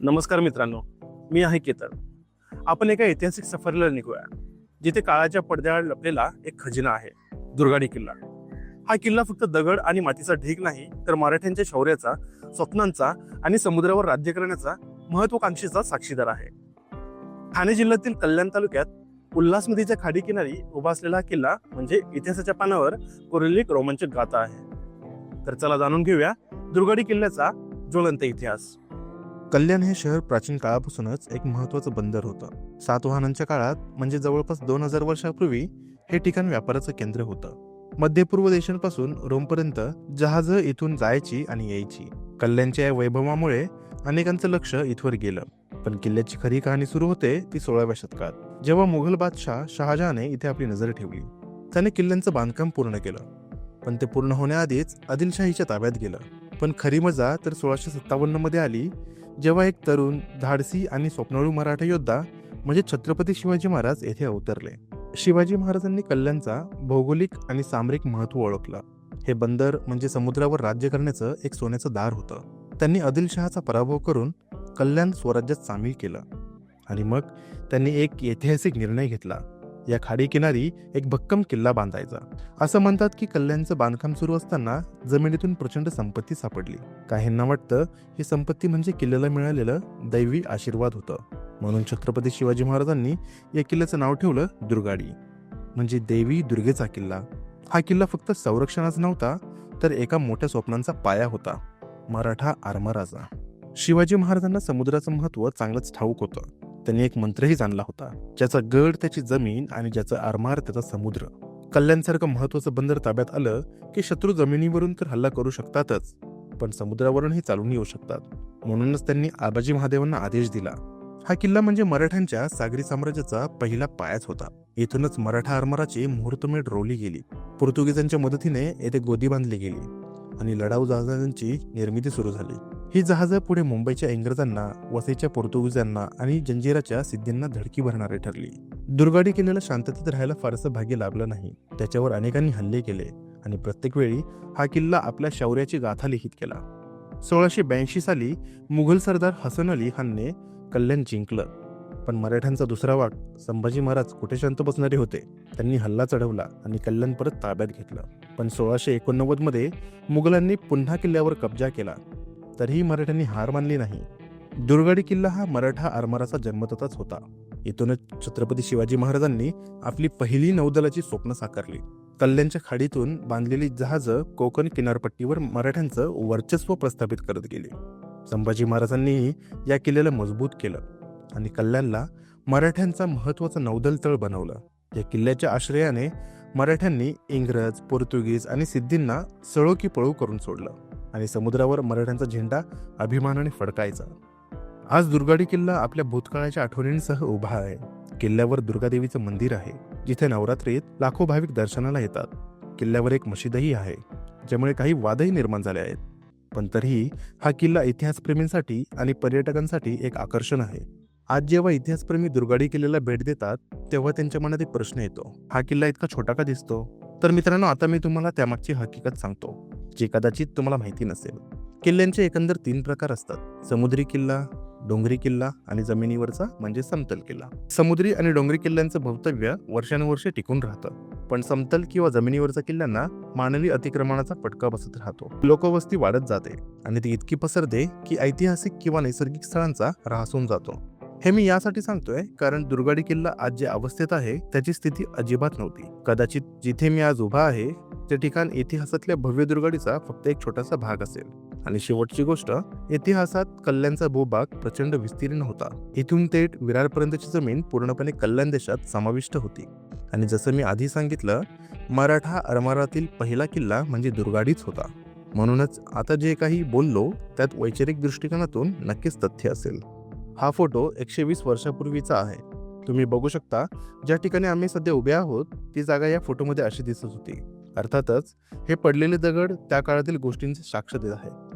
नमस्कार मित्रांनो मी आहे केतन. आपण एका ऐतिहासिक सफरीला निघूया जिथे काळाच्या पडद्याआड लपलेला एक खजिना आहे दुर्गाडी किल्ला. हा किल्ला फक्त दगड आणि मातीचा ढीग नाही तर मराठ्यांच्या शौर्याचा स्वप्नांचा आणि समुद्रावर राज्य करण्याचा महत्वाकांक्षेचा साक्षीदार आहे. ठाणे जिल्ह्यातील कल्याण तालुक्यात उल्हास नदीच्या खाडी किनारी उभा असलेला किल्ला म्हणजे इतिहासाच्या पानावर कोरलेली रोमांचक गाथा आहे. तर चला जाणून घेऊया दुर्गाडी किल्ल्याचा ज्वलंत इतिहास. कल्याण हे शहर प्राचीन काळापासूनच एक महत्वाचं बंदर होतं. सातवाहनांच्या काळात म्हणजे जवळपास दोन हजार वर्षापूर्वी हे ठिकाण व्यापाराचं केंद्र होतं. मध्य पूर्व देशांपासून रोमपर्यंत जहाजं इथून जायची आणि यायची. कल्याणच्या या वैभवामुळे अनेकांचं लक्ष इथवर गेलं. पण किल्ल्याची खरी कहाणी सुरू होते ती सोळाव्या शतकात जेव्हा मुघल बादशाह शहाजहाने इथे आपली नजर ठेवली. त्याने किल्ल्यांचं बांधकाम पूर्ण केलं. पण ते पूर्ण होण्याआधीच आदिलशाहीच्या ताब्यात गेलं. पण खरी मजा तर सोळाशे सत्तावन्नमध्ये आली जेव्हा एक तरुण धाडसी आणि स्वप्नाळू मराठा योद्धा म्हणजे छत्रपती शिवाजी महाराज येथे अवतरले. शिवाजी महाराजांनी कल्याणचा भौगोलिक आणि सामरिक महत्त्व ओळखलं. हे बंदर म्हणजे समुद्रावर राज्य करण्याचं एक सोन्याचं दार होतं. त्यांनी आदिलशहाचा पराभव करून कल्याण स्वराज्यात सामील केलं. आणि मग त्यांनी एक ऐतिहासिक निर्णय घेतला. या खाडीकिनारी एक भक्कम किल्ला बांधायचा. असं म्हणतात की कल्याणचं बांधकाम सुरू असताना जमिनीतून प्रचंड संपत्ती सापडली. काहींना वाटतं ही संपत्ती म्हणजे किल्ल्याला मिळालेलं दैवी आशीर्वाद होतं. म्हणून छत्रपती शिवाजी महाराजांनी या किल्ल्याचं नाव ठेवलं दुर्गाडी. म्हणजे देवी दुर्गेचा किल्ला. हा किल्ला फक्त संरक्षणाचा नव्हता तर एका मोठ्या स्वप्नांचा पाया होता. मराठा आरमाराचा शिवाजी महाराजांना समुद्राचं महत्त्व चांगलंच ठाऊक होतं. त्यांनी एक मंत्रही जाणला होता ज्याचा गड त्याची जमीन आणि ज्याचा आरमार त्याचा समुद्र. कल्याणसारखं महत्वाचं बंदर ताब्यात आलं की शत्रू जमिनीवरून तर हल्ला करू शकतातच पण समुद्रावरूनही चालून येऊ शकतात. म्हणूनच त्यांनी आबाजी महादेवांना आदेश दिला. हा किल्ला म्हणजे मराठ्यांच्या सागरी साम्राज्याचा पहिला पायाच होता. इथूनच मराठा आरमाराची मुहूर्तमेढ रोवली गेली. पोर्तुगीजांच्या मदतीने येथे गोदी बांधली गेली आणि लढाऊ जहाजांची निर्मिती सुरू झाली. ही जहाजं पुढे मुंबईच्या इंग्रजांना वसईच्या पोर्तुगीजांना आणि जंजिराच्या सिद्धींना धडकी भरणारी ठरली. दुर्गाडी किल्ल्याला शांततेत राहायला फारसं भाग्य लाभलं नाही. त्याच्यावर अनेकांनी हल्ले केले आणि प्रत्येक वेळी हा किल्ला आपल्या शौर्याची गाथा लिखित केला. सोळाशे ब्याऐंशी साली मुघल सरदार हसन अली खानने कल्याण जिंकलं. पण मराठ्यांचा दुसरा वाट संभाजी महाराज कुठे शांत बसणारे होते? त्यांनी हल्ला चढवला आणि कल्याण परत ताब्यात घेतलं. पण सोळाशे एकोणनव्वदमध्ये मुघलांनी पुन्हा किल्ल्यावर कब्जा केला. तरीही मराठ्यांनी हार मानली नाही. दुर्गाडी किल्ला हा मराठा आरमाराचा जन्मतताच होता. येथूनच छत्रपती शिवाजी महाराजांनी आपली पहिली नौदलाची स्वप्न साकारली. कल्याणच्या खाडीतून बांधलेली जहाजं कोकण किनारपट्टीवर मराठ्यांचं वर्चस्व प्रस्थापित करत गेली. संभाजी महाराजांनीही या किल्ल्याला मजबूत केलं आणि कल्याणला मराठ्यांचा महत्त्वाचा नौदल तळ बनवलं. या किल्ल्याच्या आश्रयाने मराठ्यांनी इंग्रज पोर्तुगीज आणि सिद्धींना सळो की पळू करून सोडलं. आणि समुद्रावर मराठ्यांचा झेंडा अभिमानाने फडकायचा. आज दुर्गाडी किल्ला आपल्या भूतकाळाच्या आठवणींसह उभा आहे. किल्ल्यावर दुर्गादेवीचं मंदिर आहे जिथे नवरात्रीत लाखो भाविक दर्शनाला येतात. किल्ल्यावर एक मशिदही आहे ज्यामुळे काही वादही निर्माण झाले आहेत. पण तरीही हा किल्ला इतिहासप्रेमींसाठी आणि पर्यटकांसाठी एक आकर्षण आहे. आज जेव्हा इतिहासप्रेमी दुर्गाडी किल्ल्याला भेट देतात तेव्हा त्यांच्या मनात एक प्रश्न येतो. हा किल्ला इतका छोटा का दिसतो? तर मित्रांनो आता मी तुम्हाला त्यामागची हकीकत सांगतो. जे कदाचित तुम्हाला माहिती नसेल. किल्ल्यांचे एकंदर तीन प्रकार असतात. समुद्री किल्ला डोंगरी किल्ला आणि जमिनीवरचा म्हणजे समतल किल्ला. समुद्री आणि डोंगरी किल्ल्यांचं भवितव्य वर्षानुवर्षे टिकून राहतं. पण समतल किंवा जमिनीवरचा किल्ल्यांना मानवी अतिक्रमणाचा फटका बसत राहतो. लोकवस्ती वाढत जाते आणि ती इतकी पसरते की ऐतिहासिक किंवा नैसर्गिक स्थळांचा ऱ्हासून जातो. हे मी यासाठी सांगतोय कारण दुर्गाडी किल्ला आज जे अवस्थेत आहे त्याची स्थिती अजिबात नव्हती. कदाचित जिथे मी आज उभा आहे ते ठिकाण इतिहासातल्या भव्य दुर्गाडीचा फक्त एक छोटासा भाग असेल. आणि शेवटची गोष्ट इतिहासात कल्याणचा भूभाग प्रचंड विस्तीर्ण होता. इथून थेट विरारपर्यंतची जमीन पूर्णपणे कल्याण देशात समाविष्ट होती. आणि जसं मी आधी सांगितलं मराठा आरमारातील पहिला किल्ला म्हणजे दुर्गाडीच होता. म्हणूनच आता जे काही बोललो त्यात वैचारिक दृष्टिकोनातून नक्कीच तथ्य असेल. हा फोटो एकशे वीस वर्षापूर्वीचा आहे. तुम्ही बघू शकता ज्या ठिकाणी आम्ही सध्या उभे आहोत ती जागा या फोटोमध्ये अशी दिसत होती. अर्थातच हे पडलेले दगड त्या काळातील गोष्टींचे साक्ष देत आहे